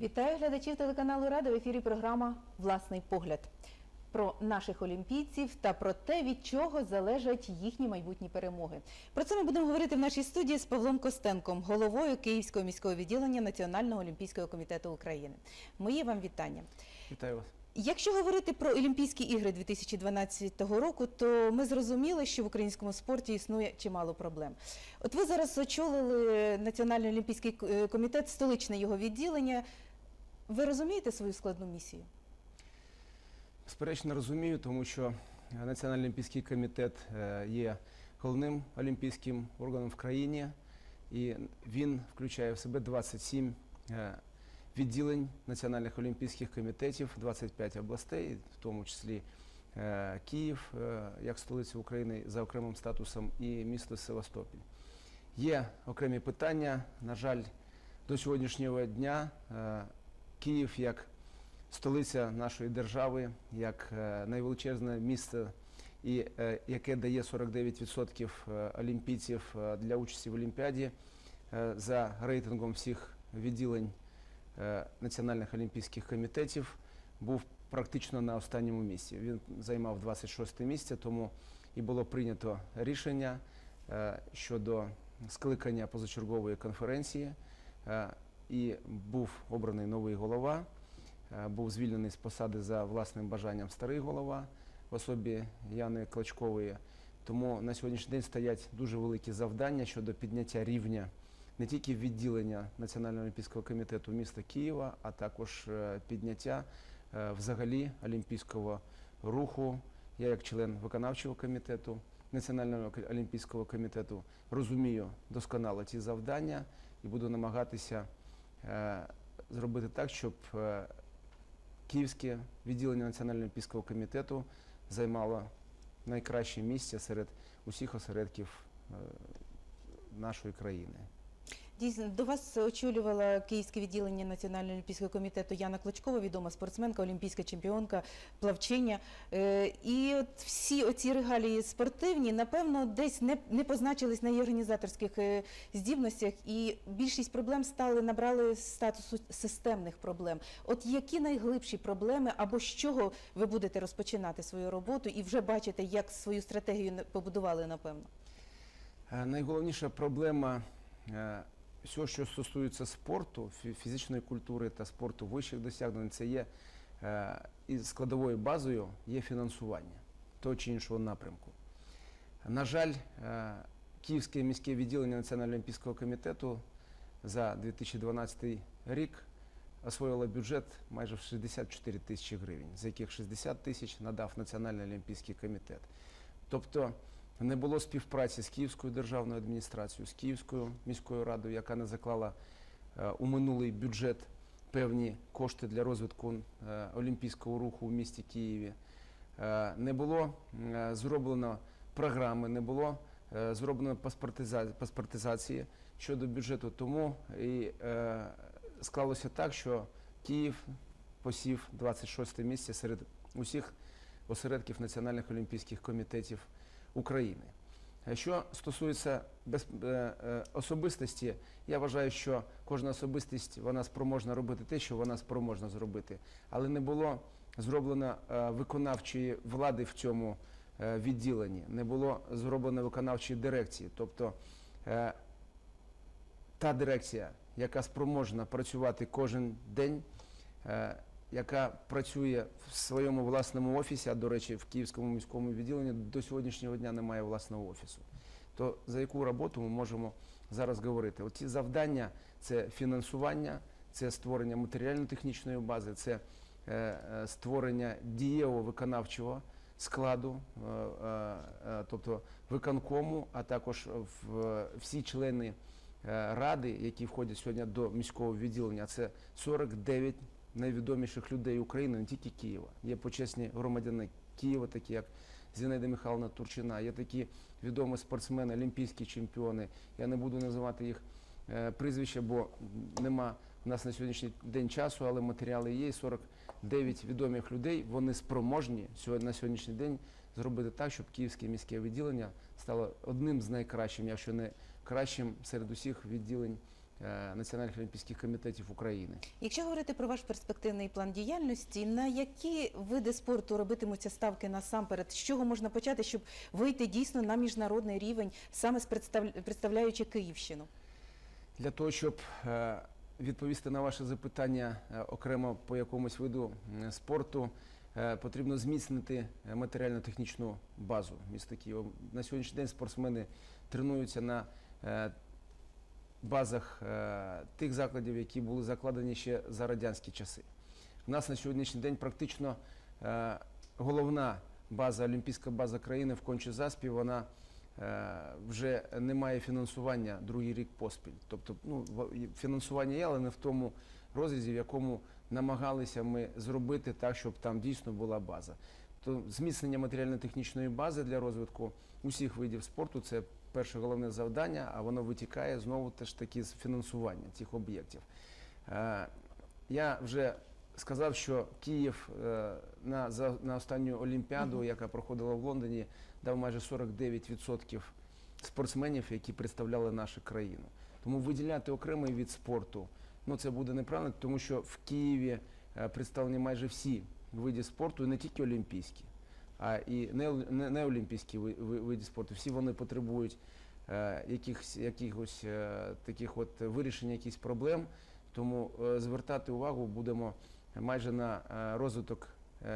Вітаю глядачів телеканалу Рада в ефірі програма Власний погляд про наших олімпійців та про те, від чого залежать їхні майбутні перемоги. Про це ми будемо говорити в нашій студії з Павлом Костенком, головою Київського міського відділення Національного олімпійського комітету України. Мої вам вітання. Вітаю вас. Якщо говорити про Олімпійські ігри 2012 року, то ми зрозуміли, що в українському спорті існує чимало проблем. От ви зараз очолили Національний олімпійський е, комітет, столичне його відділення. Ви розумієте свою складну місію? Безперечно, розумію, тому що Національний олімпійський комітет е, є головним олімпійським органом в країні, і він включає в себе 27 е, відділень національних олімпійських комітетів, 25 областей, в тому числі е, Київ, е, як столиця України за окремим статусом, і місто Севастополь. Є окремі питання. На жаль, до сьогоднішнього дня е, Київ як столиця нашої держави, як е, найвеличезне місце, і е, яке дає 49% е, олімпійців для участі в Олімпіаді за рейтингом всіх відділень національних олімпійських комітетів, був практично на останньому місці. Він займав 26 місце, тому і було прийнято рішення щодо скликання позачергової конференції, і був обраний новий голова. Е, Був звільнений з посади за власним бажанням старий голова в особі Яни Клочкової. Тому на сьогоднішній день стоять дуже великі завдання щодо підняття рівня не тільки відділення Національного олімпійського комітету міста Києва, а також е, підняття е, взагалі олімпійського руху. Я, як член виконавчого комітету Національного олімпійського комітету, розумію досконало ці завдання і буду намагатися зробити так, щоб е, Київське відділення Національного олімпійського комітету займало найкраще місце серед усіх осередків е, нашої країни. Дійсно, до вас очолювала Київське відділення Національного олімпійського комітету Яна Клочкова, відома спортсменка, олімпійська чемпіонка, плавчиня. Е, І от всі оці регалії спортивні, напевно, десь не, не позначились на її організаторських е, здібностях, і більшість проблем стали набрали статусу системних проблем. От які найглибші проблеми, або з чого ви будете розпочинати свою роботу і вже бачите, як свою стратегію побудували, напевно? Е, Найголовніша проблема е, всього, що стосується спорту, фізичної культури та спорту вищих досягнень, це є е, складовою базою є фінансування того чи іншого напрямку. На жаль, е, Київське міське відділення Національного олімпійського комітету за 2012 рік освоїло бюджет майже в 64 тисячі гривень, з яких 60 тисяч надав Національний олімпійський комітет. Тобто не було співпраці з Київською державною адміністрацією, з Київською міською радою, яка не заклала е, у минулий бюджет певні кошти для розвитку е, олімпійського руху в місті Києві. Е, Не було зроблено програми, не було зроблено паспортизації щодо бюджету. Тому і склалося так, що Київ посів 26 місце серед усіх осередків національних олімпійських комітетів України. Е, Що стосується е, е, особистості, я вважаю, що кожна особистість вона спроможна робити те, що вона спроможна зробити, але не було зроблено виконавчої влади в цьому відділенні, не було зроблено виконавчої дирекції. Тобто та дирекція, яка спроможна працювати кожен день, яка працює в своєму власному офісі, а до речі, в Київському міському відділенні до сьогоднішнього дня немає власного офісу. То за яку роботу ми можемо зараз говорити? Оці завдання це фінансування, це створення матеріально-технічної бази, це е, е, створення дієвого виконавчого складу, е, тобто виконкому, а також в, всі члени ради, які входять сьогодні до міського відділення, це 49 найвідоміших людей України, не тільки Києва. Є почесні громадяни Києва, такі як Зінаїда Михайловна Турчина, є такі відомі спортсмени, олімпійські чемпіони. Я не буду називати їх е, прізвища, бо нема в нас на сьогоднішній день часу, але матеріали є. 49 відомих людей. Вони спроможні сьогодні на сьогоднішній день зробити так, щоб Київське міське відділення стало одним з найкращим, якщо не кращим серед усіх відділень національних олімпійських комітетів України. Якщо говорити про ваш перспективний план діяльності, на які види спорту робитимуться ставки насамперед? З чого можна почати, щоб вийти дійсно на міжнародний рівень, саме представляючи Київщину? Для того, щоб е, відповісти на ваше запитання е, окремо по якомусь виду спорту, е, потрібно зміцнити е, матеріально-технічну базу міста Києва. На сьогоднішній день спортсмени тренуються на е, базах е, тих закладів, які були закладені ще за радянські часи. У нас на сьогоднішній день практично е, головна база, олімпійська база країни в Кончі-Заспі, вона е, вже не має фінансування другий рік поспіль. Тобто ну, фінансування є, але не в тому розрізі, в якому намагалися ми зробити так, щоб там дійсно була база. То зміцнення матеріально-технічної бази для розвитку усіх видів спорту це перше головне завдання, а воно витікає знову теж таки з фінансування цих об'єктів. Е, Я вже сказав, що Київ е, на, на останню Олімпіаду, яка проходила в Лондоні, дав майже 49% спортсменів, які представляли нашу країну. Тому виділяти окремий від спорту, ну це буде неправильно, тому що в Києві е, представлені майже всі види спорту, і не тільки олімпійські, а і не, не, не види спорту. Всі вони потребують е, якихось, якихось е, таких от вирішення якихось проблем. Тому е, звертати увагу будемо майже на розвиток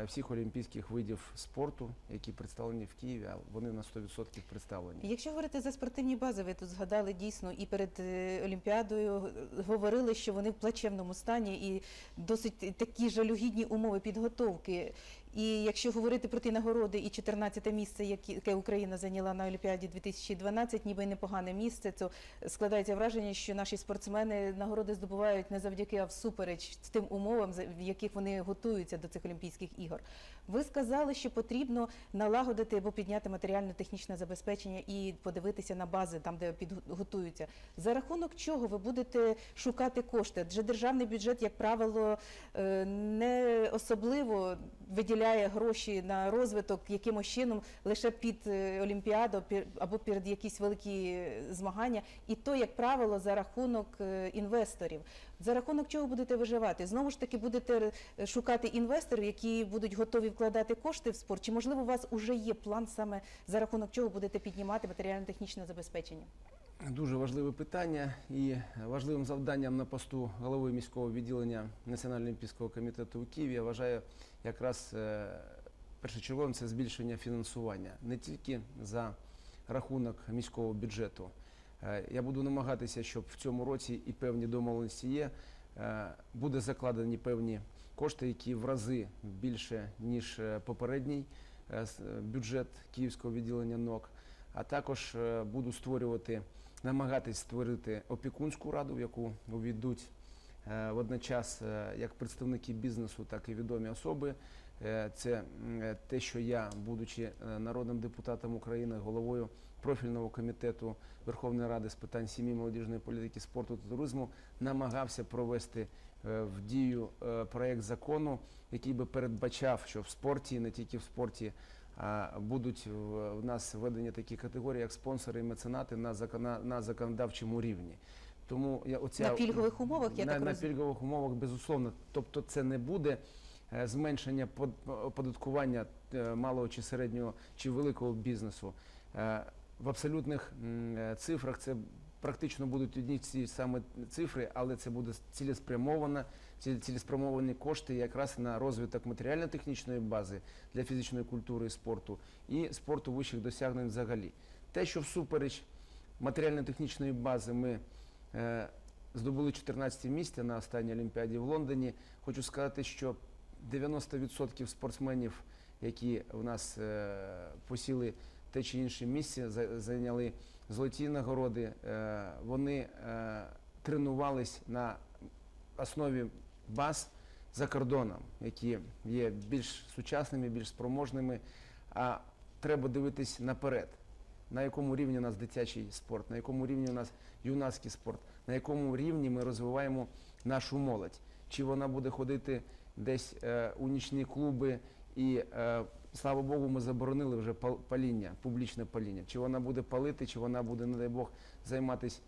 всіх олімпійських видів спорту, які представлені в Києві, а вони на 100% представлені. Якщо говорити за спортивні бази, ви тут згадали дійсно і перед Олімпіадою говорили, що вони в плачевному стані і досить такі жалюгідні умови підготовки. І якщо говорити про ті нагороди і 14 місце, яке Україна зайняла на Олімпіаді 2012, ніби непогане місце, то складається враження, що наші спортсмени нагороди здобувають не завдяки, а всупереч тим умовам, в яких вони готуються до цих Олімпійських ігор. Ви сказали, що потрібно налагодити або підняти матеріально-технічне забезпечення і подивитися на бази, там де підготуються. За рахунок чого ви будете шукати кошти? Адже державний бюджет, як правило, е, не особливо виділяє гроші на розвиток якимось чином лише під е, Олімпіаду пі- або перед якісь великі е, змагання, і то, як правило, за рахунок е, інвесторів. За рахунок чого будете виживати? Знову ж таки будете шукати інвесторів, які будуть готові вкладати кошти в спорт? Чи можливо у вас вже є план саме за рахунок чого будете піднімати матеріально-технічне забезпечення? Дуже важливе питання і важливим завданням на посту голови міського відділення Національного олімпійського комітету у Києві я вважаю якраз е, першочерговим це збільшення фінансування не тільки за рахунок міського бюджету. Е, Я буду намагатися, щоб в цьому році і певні домовленості є. е, Буде закладені певні кошти, які в рази більше ніж попередній бюджет Київського відділення НОК. А також буду створювати, намагатись створити опікунську раду, в яку увійдуть е, водночас е, як представники бізнесу, так і відомі особи. Е, Це те, що я, будучи народним депутатом України, головою профільного комітету Верховної Ради з питань сім'ї, молодіжної політики, спорту та туризму, намагався провести в дію проект закону, який би передбачав, що в спорті, не тільки в спорті, будуть в, нас введені такі категорії, як спонсори і меценати на, закона, на законодавчому рівні. Тому я оця На пільгових умовах, я на, так на розумію? пільгових умовах, безусловно. Тобто це не буде е, зменшення под- оподаткування е, малого чи середнього чи великого бізнесу. Е, В абсолютних цифрах це практично будуть одні ці саме цифри, але це буде цілеспрямована, ці- цілеспрямовані кошти якраз на розвиток матеріально-технічної бази для фізичної культури і спорту і спорту вищих досягнень взагалі. Те, що всупереч матеріально-технічної бази ми е, здобули 14 місця на останній Олімпіаді в Лондоні. Хочу сказати, що 90% спортсменів, які в нас е, посіли те чи інше місце, за- зайняли золоті нагороди, е, вони е, тренувались на основі баз за кордоном, які є більш сучасними, більш спроможними. А треба дивитись наперед, на якому рівні у нас дитячий спорт, на якому рівні у нас юнацький спорт, на якому рівні ми розвиваємо нашу молодь. Чи вона буде ходити десь е, у нічні клуби і, е, слава Богу, ми заборонили вже паління, публічне паління. Чи вона буде палити, чи вона буде, не дай Бог, займатися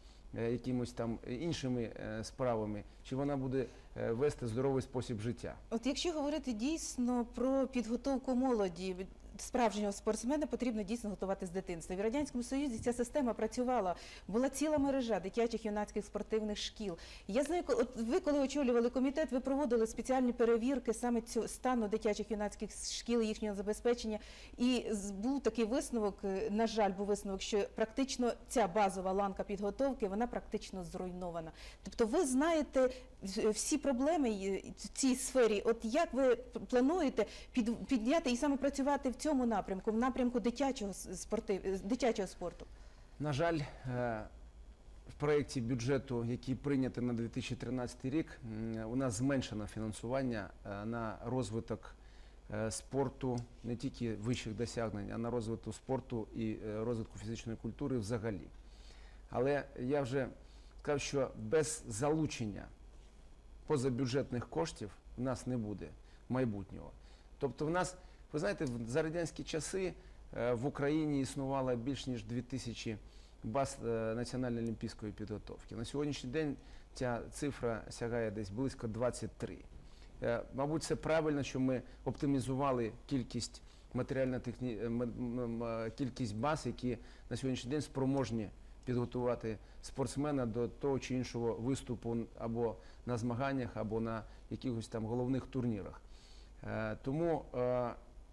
якимось там іншими е, справами, чи вона буде е, вести здоровий спосіб життя. От якщо говорити дійсно про підготовку молоді. Справжнього спортсмена потрібно дійсно готувати з дитинства. В радянському союзі ця система працювала. Була ціла мережа дитячих юнацьких спортивних шкіл. Я знаю, от ви коли очолювали комітет, ви проводили спеціальні перевірки саме цього стану дитячих юнацьких шкіл, їхнього забезпечення. І був такий висновок. е, На жаль, був висновок, що практично ця базова ланка підготовки вона практично зруйнована. Тобто, ви знаєте всі проблеми в цій сфері. От як ви плануєте підняти і саме працювати в цьому напрямку, в напрямку дитячого спортив, дитячого спорту? На жаль, е, в проєкті бюджету, який прийнятий на 2013 рік, у нас зменшено фінансування е, на розвиток е, спорту, не тільки вищих досягнень, а на розвиток спорту і розвитку фізичної культури взагалі. Але я вже сказав, що без залучення позабюджетних коштів в нас не буде майбутнього. Тобто в нас, ви знаєте, за радянські часи е, в Україні існувало більш ніж 2000 баз е, національної олімпійської підготовки. На сьогоднішній день ця цифра сягає десь близько 23. Е, Мабуть, це правильно, що ми оптимізували кількість матеріально кількість баз, які на сьогоднішній день спроможні підготувати спортсмена до того чи іншого виступу або на змаганнях, або на якихось там головних турнірах. Е, Тому е,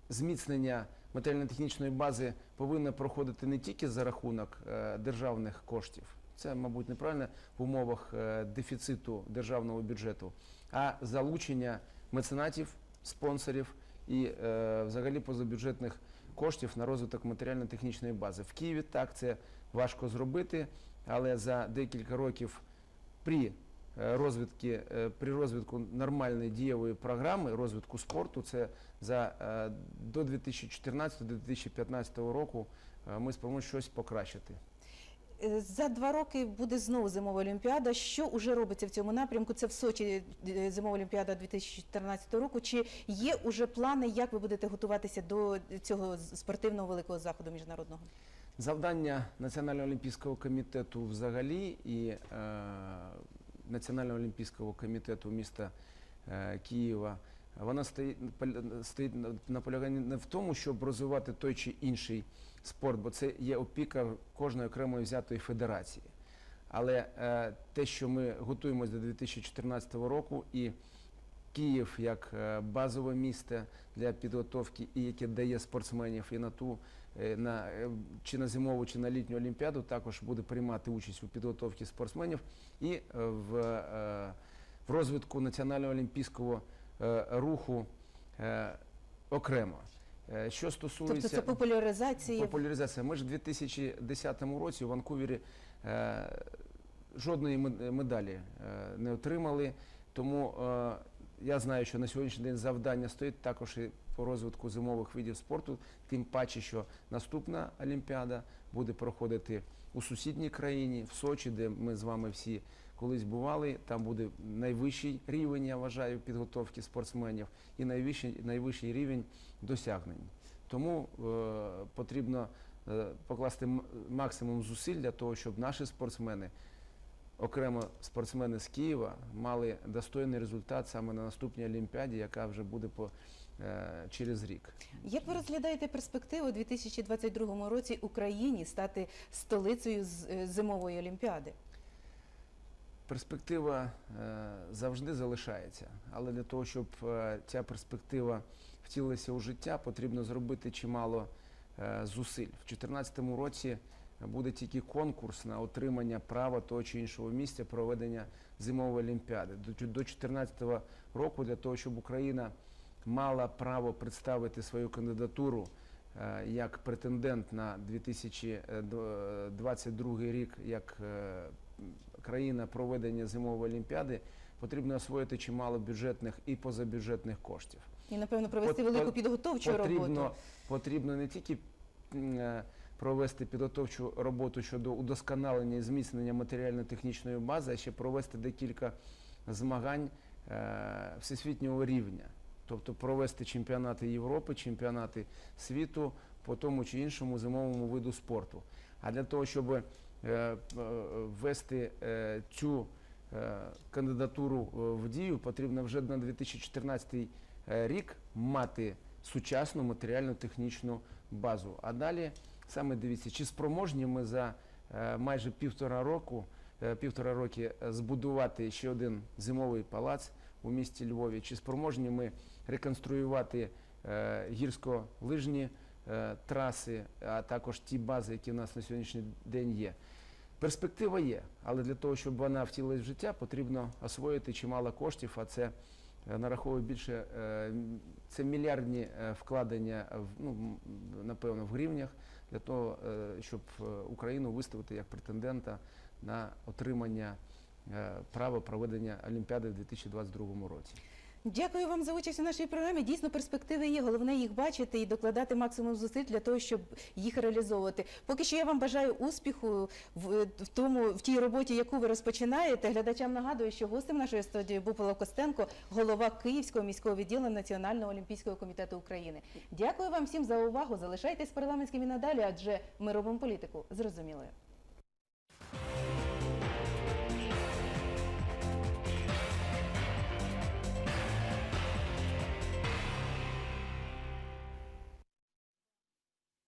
зміцнення матеріально-технічної бази повинно проходити не тільки за рахунок е, державних коштів, це, мабуть, неправильно в умовах дефіциту державного бюджету, а залучення меценатів, спонсорів і взагалі позабюджетних коштів на розвиток матеріально-технічної бази. В Києві так це важко зробити, але за декілька років при е, розвитки, е, при розвитку нормальної дієвої програми розвитку спорту, це за е, до 2014-2015 року ми спробуємо щось покращити. За два роки буде знову зимова олімпіада. Що вже робиться в цьому напрямку? Це в Сочі зимова олімпіада 2014 року. Чи є уже плани, як ви будете готуватися до цього спортивного великого заходу міжнародного? Завдання Національного олімпійського комітету взагалі і е, Національного олімпійського комітету міста е, Києва, вона стоїть, стоїть на- наполягає не в тому, щоб розвивати той чи інший спорт, бо це є опіка кожної окремої взятої федерації. Але е, те, що ми готуємося до 2014 року, і Київ як е, базове місто для підготовки, і яке дає спортсменів і на ту е, на е, чи на зимову, чи на літню олімпіаду, також буде приймати участь у підготовці спортсменів і в, в розвитку національного олімпійського руху окремо. Що стосується Тобто це популяризація. Популяризація. Ми ж у 2010 році у Ванкувері жодної медалі не отримали. Тому я знаю, що на сьогоднішній день завдання стоїть також і по розвитку зимових видів спорту, тим паче, що наступна Олімпіада буде проходити у сусідній країні, в Сочі, де ми з вами всі колись бували. Там буде найвищий рівень, я вважаю, підготовки спортсменів і найвищий, найвищий рівень досягнень. Тому е, потрібно е, покласти максимум зусиль для того, щоб наші спортсмени, окремо спортсмени з Києва, мали достойний результат саме на наступній Олімпіаді, яка вже буде по, е, через рік. Як ви розглядаєте перспективу у 2022 році Україні стати столицею е, зимової олімпіади? Перспектива е, завжди залишається, але для того, щоб ця перспектива втілилася у життя, потрібно зробити чимало зусиль. В 2014 році буде тільки конкурс на отримання права того чи іншого місця проведення зимової олімпіади. До чу- 2014 року для того, щоб Україна мала право представити свою кандидатуру е, як претендент на 2022 рік як е, країна проведення зимової олімпіади, потрібно освоїти чимало бюджетних і позабюджетних коштів. І напевно провести Пот- велику підготовчу Потрібно, роботу. потрібно не тільки е, провести підготовчу роботу щодо удосконалення і зміцнення матеріально-технічної бази, а ще провести декілька змагань е, всесвітнього рівня. Тобто провести чемпіонати Європи, чемпіонати світу по тому чи іншому зимовому виду спорту. А для того, щоб е, е, ввести цю кандидатуру в дію, потрібно вже на 2014 рік мати сучасну матеріально-технічну базу. А далі саме дивіться, чи спроможні ми за е, майже півтора року, е, півтора роки е, збудувати ще один зимовий палац у місті Львові, чи спроможні ми реконструювати гірсько-лижні траси, а також ті бази, які в нас на сьогоднішній день є. Перспектива є, але для того, щоб вона втілилась в життя, потрібно освоїти чимало коштів, а це нараховує більше це мільярдні вкладення ну напевно в гривнях для того, е, щоб е, Україну виставити як претендента на отримання е, права проведення Олімпіади в 2022 році. Дякую вам за участь у нашій програмі. Дійсно, перспективи є. Головне їх бачити і докладати максимум зусиль для того, щоб їх реалізовувати. Поки що я вам бажаю успіху в, тому в тій роботі, яку ви розпочинаєте. Глядачам нагадую, що гостем нашої студії був Павло Костенко, голова Київського міського відділення Національного олімпійського комітету України. Дякую вам всім за увагу. Залишайтесь парламентськими і надалі, адже ми робимо політику зрозумілою.